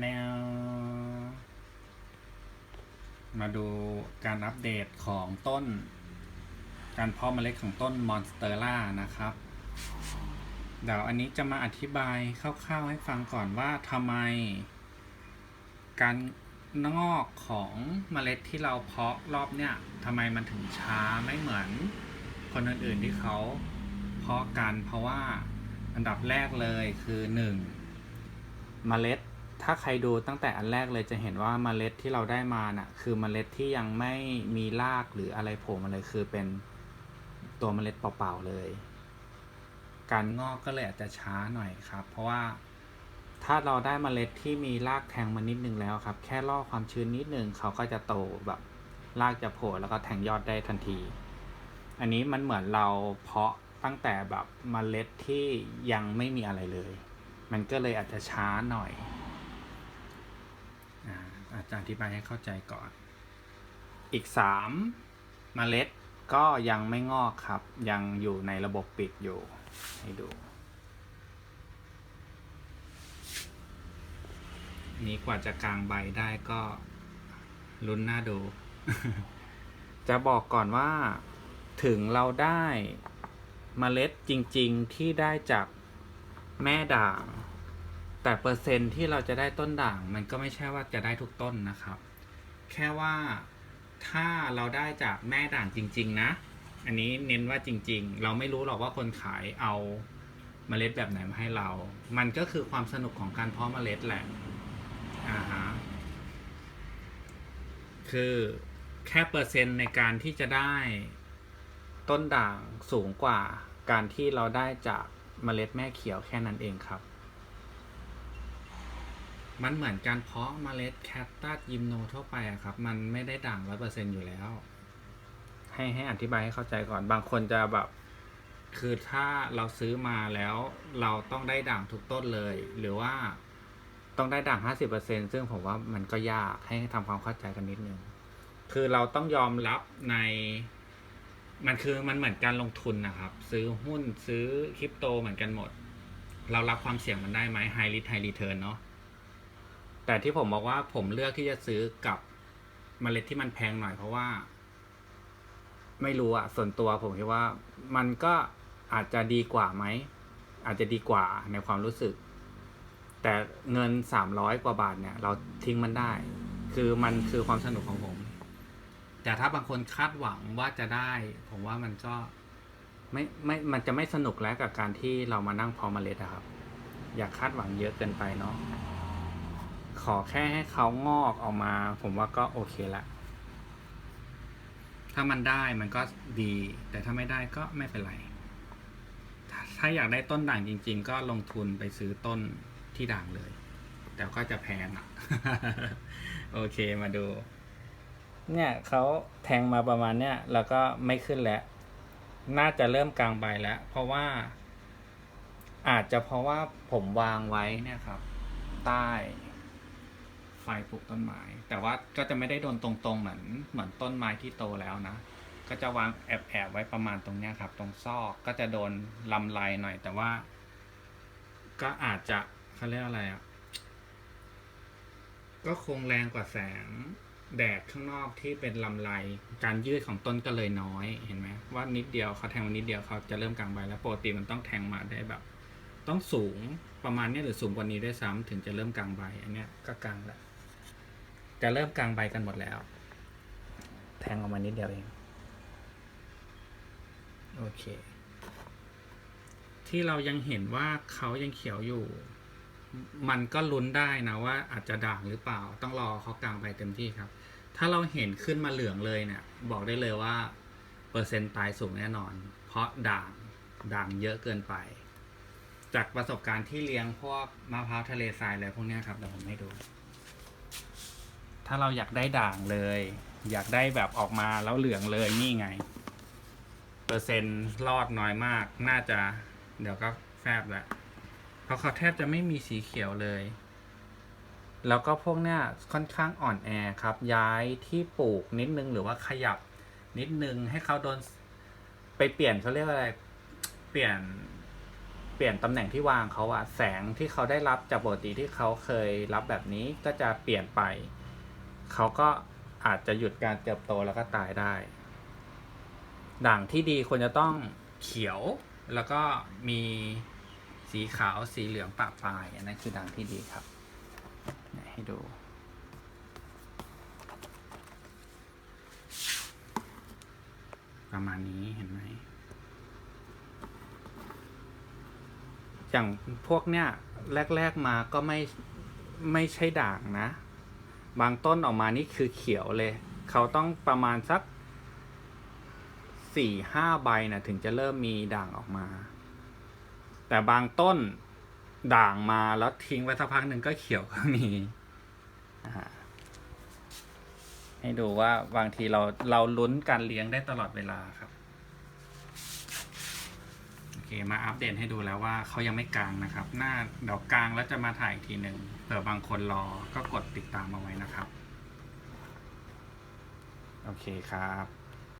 แนวมาดูการอัปเดตของต้น การเพาะเมล็ดของต้นมอนสเตอร่านะครับ เดี๋ยวอันนี้จะมาอธิบายคร่าวๆให้ฟังก่อนว่าทำไม การงอกของเมล็ดที่เราเพาะรอบเนี่ยทำไมมันถึงช้าไม่เหมือนคนอื่นๆที่เขาเพาะกันเพราะว่าอันดับแรกเลยคือหนึ่งเมล็ด ถ้าใครดูตั้งแต่อันแรกเลยจะเห็นว่าเมล็ดที่เราได้มาน่ะคือเมล็ดที่ยังไม่มีรากหรืออะไรโผล่มาเลยคือเป็นตัวเมล็ดเปล่าๆเลย การงอกก็เลยอาจจะช้าหน่อยครับ เพราะว่าถ้าเราได้เมล็ดที่มีรากแทงมานิดนึงแล้วครับ แค่ล่อความชื้นนิดนึงเขาก็จะโตแบบรากจะโผล่แล้วก็แทงยอดได้ทันที อันนี้มันเหมือนเราเพาะตั้งแต่แบบเมล็ดที่ยังไม่มีอะไรเลย มันก็เลยอาจจะช้าหน่อย อาอาจจะอธิบายให้เข้าใจก่อน อีกสามเมล็ดก็ยังไม่งอกครับ ยังอยู่ในระบบปิดอยู่ ให้ดู นี้กว่าจะกลางใบได้ก็ลุ้นหน้าดู จะบอกก่อนว่าถึงเราได้เมล็ดจริง ๆ ที่ได้จากแม่ด่าง แต่เปอร์เซ็นที่เราจะได้ต้นด่างมันก็ไม่ใช่ว่าจะได้ทุกต้นนะครับ แค่ว่าถ้าเราได้จากแม่ด่างจริง ๆ นะ อันนี้เน้นว่าจริง ๆ เราไม่รู้หรอกว่าคนขายเอาเมล็ดแบบไหนมาให้เรา มันก็คือความสนุกของการเพาะเมล็ดแหละอ่าฮะคือแค่เปอร์เซ็นต์ในการที่จะได้ต้นด่างสูงกว่าการที่เราได้จากเมล็ดแม่เขียวแค่นั้นเองครับ มันเหมือนการเพาะเมล็ดแคคตัสยิมโนทั่วไปอะครับ มันไม่ได้ด่างร้อยเปอร์เซ็นอยู่แล้ว ให้ให้อธิบายให้เข้าใจก่อนบางคนจะแบบ คือถ้าเราซื้อมาแล้วเราต้องได้ด่างทุกต้นเลย หรือว่าต้องได้ด่าง50%ซึ่งผมว่ามันก็ยากให้ทำความเข้าใจกันนิดนึงคือเราต้องยอมรับใน มันคือมันเหมือนการลงทุนนะครับ ซื้อหุ้นซื้อคริปโตเหมือนกันหมด เรารับความเสี่ยงมันได้ไหม high risk high return เนาะ แต่ที่ผมบอกว่าผมเลือกที่จะซื้อกับเมล็ดที่มันแพงหน่อยเพราะว่า ไม่รู้อะส่วนตัวผมคิดว่ามันก็อาจจะดีกว่าไหม อาจจะดีกว่าในความรู้สึก แต่เงินสามร้อยกว่าบาทเนี่ย เราทิ้งมันได้ คือมันคือความสนุกของผม แต่ถ้าบางคนคาดหวังว่าจะได้ ผมว่ามันก็ไม่ไม่มันจะไม่สนุกแล้วกับการที่เรามานั่งพอเมล็ดอะครับ อย่าคาดหวังเยอะเกินไปเนาะ ขอแค่ให้เขางอกออกมา ผมว่าก็โอเคละถ้ามันได้มันก็ดี แต่ถ้าไม่ได้ก็ไม่เป็นไรถ้าถ้าอยากได้ต้นด่างจริง ๆ ก็ลงทุนไปซื้อต้นที่ด่างเลย แต่ก็จะแพงอะ โอเคมาดู เนี่ยเขาแทงมาประมาณเนี้ยแล้วก็ไม่ขึ้นแล้ว น่าจะเริ่มกลางใบแล้ว เพราะว่า อาจจะเพราะว่าผมวางไว้เนี่ยครับ ใต้ ไฟปลูกต้นไม้ แต่ว่าก็จะไม่ได้โดนตรงๆเหมือนเหมือนต้นไม้ที่โตแล้วนะ ก็จะวางแอบแอบไว้ประมาณตรงเนี้ยครับ ตรงซอกก็จะโดนลำไรหน่อย แต่ว่า ก็อาจจะเขาเรียกอะไรอะก็คงแรงกว่าแสงแดดข้างนอกที่เป็นลำไรการยืดของต้นก็เลยน้อยเห็นไหมว่านิดเดียวเขาแทงมานิดเดียวเขาจะเริ่มกลางใบแล้วปกติมันต้องแทงมาได้แบบ ต้องสูงประมาณนี้หรือสูงกว่านี้ด้วยซ้ำถึงจะเริ่มกลางใบอันเนี้ยก็กลางแล้ว จะเริ่มกลางใบกันหมดแล้ว แทงออกมานิดเดียวเอง โอเค ที่เรายังเห็นว่าเขายังเขียวอยู่ มันก็ลุ้นได้นะว่าอาจจะด่างหรือเปล่า ต้องรอเขากลางใบเต็มที่ครับ ถ้าเราเห็นขึ้นมาเหลืองเลยเนี่ย บอกได้เลยว่าเปอร์เซ็นต์ตายสูงแน่นอน เพราะด่างด่างเยอะเกินไป จากประสบการณ์ที่เลี้ยงพวกมะพร้าวทะเลทรายอะไรพวกเนี้ยครับเดี๋ยวผมให้ดู ถ้าเราอยากได้ด่างเลย อยากได้แบบออกมาแล้วเหลืองเลยนี่ไง เปอร์เซ็นต์รอดน้อยมาก น่าจะ เดี๋ยวก็แฟบแล้วเพราะเขาแทบจะไม่มีสีเขียวเลย แล้วก็พวกเนี้ยค่อนข้างอ่อนแอครับ ย้ายที่ปลูกนิดนึงหรือว่าขยับนิดนึงให้เขาโดนไปเปลี่ยนเขาเรียกว่าอะไร เปลี่ยนเปลี่ยนตำแหน่งที่วางเขาอะแสงที่เขาได้รับจากปกติที่เขาเคยรับแบบนี้ก็จะเปลี่ยนไป เขาก็อาจจะหยุดการเติบโตแล้วก็ตายได้ ด่างที่ดีควรจะต้องเขียวแล้วก็มีสีขาวสีเหลืองปะปลาย อันนั้นคือด่างที่ดีครับ ให้ดูประมาณนี้เห็นไหม อย่างพวกเนี้ยแรก ๆมาก็ไม่ไม่ใช่ด่างนะ บางต้นออกมานี่คือเขียวเลย เขาต้องประมาณสักสี่ห้าใบนะถึงจะเริ่มมีด่างออกมา แต่บางต้นด่างมาแล้วทิ้งไว้สักพักหนึ่งก็เขียวก็มีนะฮะให้ดูว่าบางทีเราเราลุ้นการเลี้ยงได้ตลอดเวลาครับ มาอัปเดตให้ดูแล้วว่าเขายังไม่กลางนะครับ หน้าเดี๋ยวกลางแล้วจะมาถ่ายอีกทีหนึ่งเผื่อบางคนรอก็กดติดตามเอาไว้นะครับ โอเคครับ